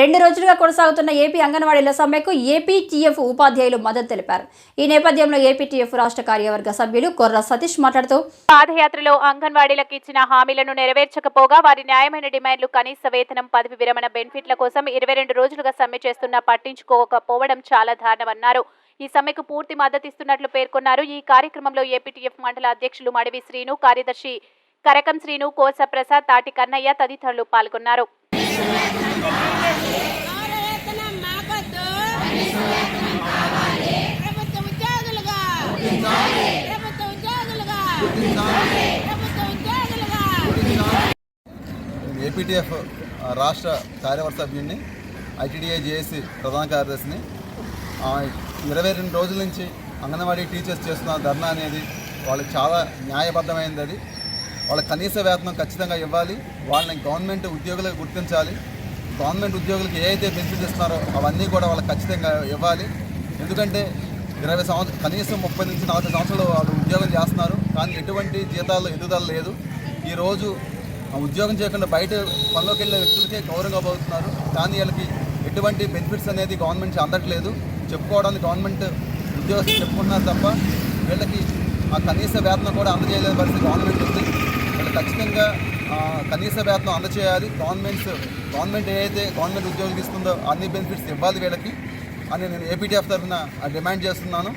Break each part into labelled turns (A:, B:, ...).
A: రెండు రోజులుగా కొనసాగుతున్న ఏపీ అంగన్వాడీల సమ్మెకు ఏపీటీఎఫ్ ఉపాధ్యాయులు మద్దతు తెలిపారు. ఈ నేపథ్యంలో ఏపీటీఎఫ్ రాష్ట్ర కార్యవర్గ సభ్యులు కొర్ర సతీష్ మాట్లాడుతూ
B: పాదయాత్రలో అంగన్వాడీలకు ఇచ్చిన హామీలను నెరవేర్చకపోగా వారి న్యాయమైన డిమాండ్లు కనీస వేతనం పదవి విరమణ బెనిఫిట్ల కోసం ఇరవై రెండు రోజులుగా సమ్మె చేస్తున్నా పట్టించుకోకపోవడం చాలా దారుణమన్నారు. ఈ సమ్మెకు పూర్తి మద్దతిస్తున్నట్లు పేర్కొన్నారు. ఈ కార్యక్రమంలో ఏపీటీఎఫ్ మండల అధ్యక్షులు మడివి శ్రీను కార్యదర్శి కరకం శ్రీను కోస ప్రసాద్ తాటి కన్నయ్య తదితరులు పాల్గొన్నారు.
C: ఐపీటీఎఫ్ రాష్ట్ర కార్యవర్గ సభ్యుడిని ఐటీడీఐ జేఏసీ ప్రధాన కార్యదర్శిని. ఇరవై రెండు రోజుల నుంచి అంగన్వాడీ టీచర్స్ చేస్తున్న ధర్నా అనేది వాళ్ళకి చాలా న్యాయబద్ధమైనది అది. వాళ్ళకి కనీస వేతనం ఖచ్చితంగా ఇవ్వాలి. వాళ్ళని గవర్నమెంట్ ఉద్యోగులకు గుర్తించాలి. గవర్నమెంట్ ఉద్యోగులకు ఏ బెనిఫిట్ ఇస్తున్నారో అవన్నీ కూడా వాళ్ళకి ఖచ్చితంగా ఇవ్వాలి. ఎందుకంటే ఇరవై సంవత్సరం కనీసం ముప్పై నుంచి నలభై సంవత్సరాలు వాళ్ళు ఉద్యోగం చేస్తున్నారు. కానీ ఎటువంటి జీతాలు ఎదుగుదల లేదు. ఈరోజు ఉద్యోగం చేయకుండా బయట పనిలోకి వెళ్ళే వ్యక్తులకే గౌరవంగా పోతున్నారు కానీ వీళ్ళకి ఎటువంటి బెనిఫిట్స్ అనేది గవర్నమెంట్ అందట్లేదు. చెప్పుకోవడానికి గవర్నమెంట్ ఉద్యోగస్తులు చెప్పుకున్నారు తప్ప వీళ్ళకి ఆ కనీస వేతనం కూడా అందజేయలేని పరిస్థితి గవర్నమెంట్ ఉంది. వీళ్ళు ఖచ్చితంగా కనీస వేతనం అందజేయాలి. గవర్నమెంట్స్ గవర్నమెంట్ ఏదైతే గవర్నమెంట్ ఉద్యోగులకు ఇస్తుందో అన్ని బెనిఫిట్స్ ఇవ్వాలి వీళ్ళకి అని నేను ఏపీటీఎఫ్ తరఫున డిమాండ్ చేస్తున్నాను.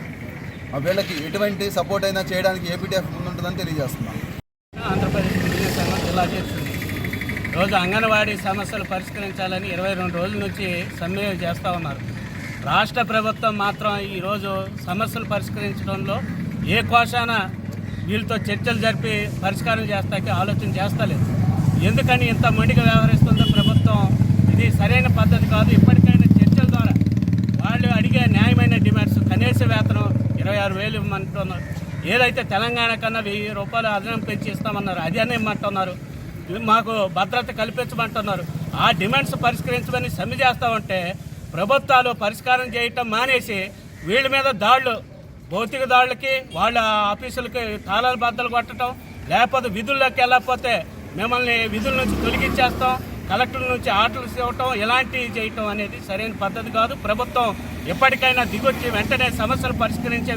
C: ఆ, వీళ్ళకి ఎటువంటి సపోర్ట్ అయినా చేయడానికి ఏపీటీఎఫ్ ముందుంటుందని తెలియజేస్తున్నాను.
D: జిల్లా రోజు అంగన్వాడీ సమస్యలు పరిష్కరించాలని ఇరవై రెండు రోజుల నుంచి సమ్మె చేస్తూ ఉన్నారు. రాష్ట్ర ప్రభుత్వం మాత్రం ఈరోజు సమస్యలు పరిష్కరించడంలో ఏ కోశాన వీళ్ళతో చర్చలు జరిపి పరిష్కారం చేస్తాకి ఆలోచన చేస్తలేదు. ఎందుకని ఇంత మొండిగా వ్యవహరిస్తుందో ప్రభుత్వం? ఇది సరైన పద్ధతి కాదు. ఇప్పటికైనా చర్చల ద్వారా వాళ్ళు అడిగే న్యాయమైన డిమాండ్స్ కనీస వేతనం ఇరవై ఆరు వేలు ఇవ్వమంటున్నారు. ఏదైతే తెలంగాణ కన్నా వెయ్యి రూపాయలు అదనం పెంచి ఇస్తామన్నారు అది అని ఇమ్మంటున్నారు మాకు భద్రత కల్పించమంటున్నారు. ఆ డిమాండ్స్ పరిష్కరించమని సమ్మె చేస్తామంటే ప్రభుత్వాలు పరిష్కారం చేయటం మానేసి వీళ్ళ మీద దాడులు భౌతిక దాడులకి వాళ్ళ ఆఫీసులకి తాళాలు బద్దలు కొట్టడం లేకపోతే విధుల్లోకి వెళ్ళకపోతే మిమ్మల్ని విధుల నుంచి తొలగించేస్తాం కలెక్టర్ నుంచి ఆర్డర్స్ ఇవ్వటం ఇలాంటివి చేయటం అనేది సరైన పద్ధతి కాదు. ప్రభుత్వం ఎప్పటికైనా దిగొచ్చి వెంటనే సమస్యలు పరిష్కరించే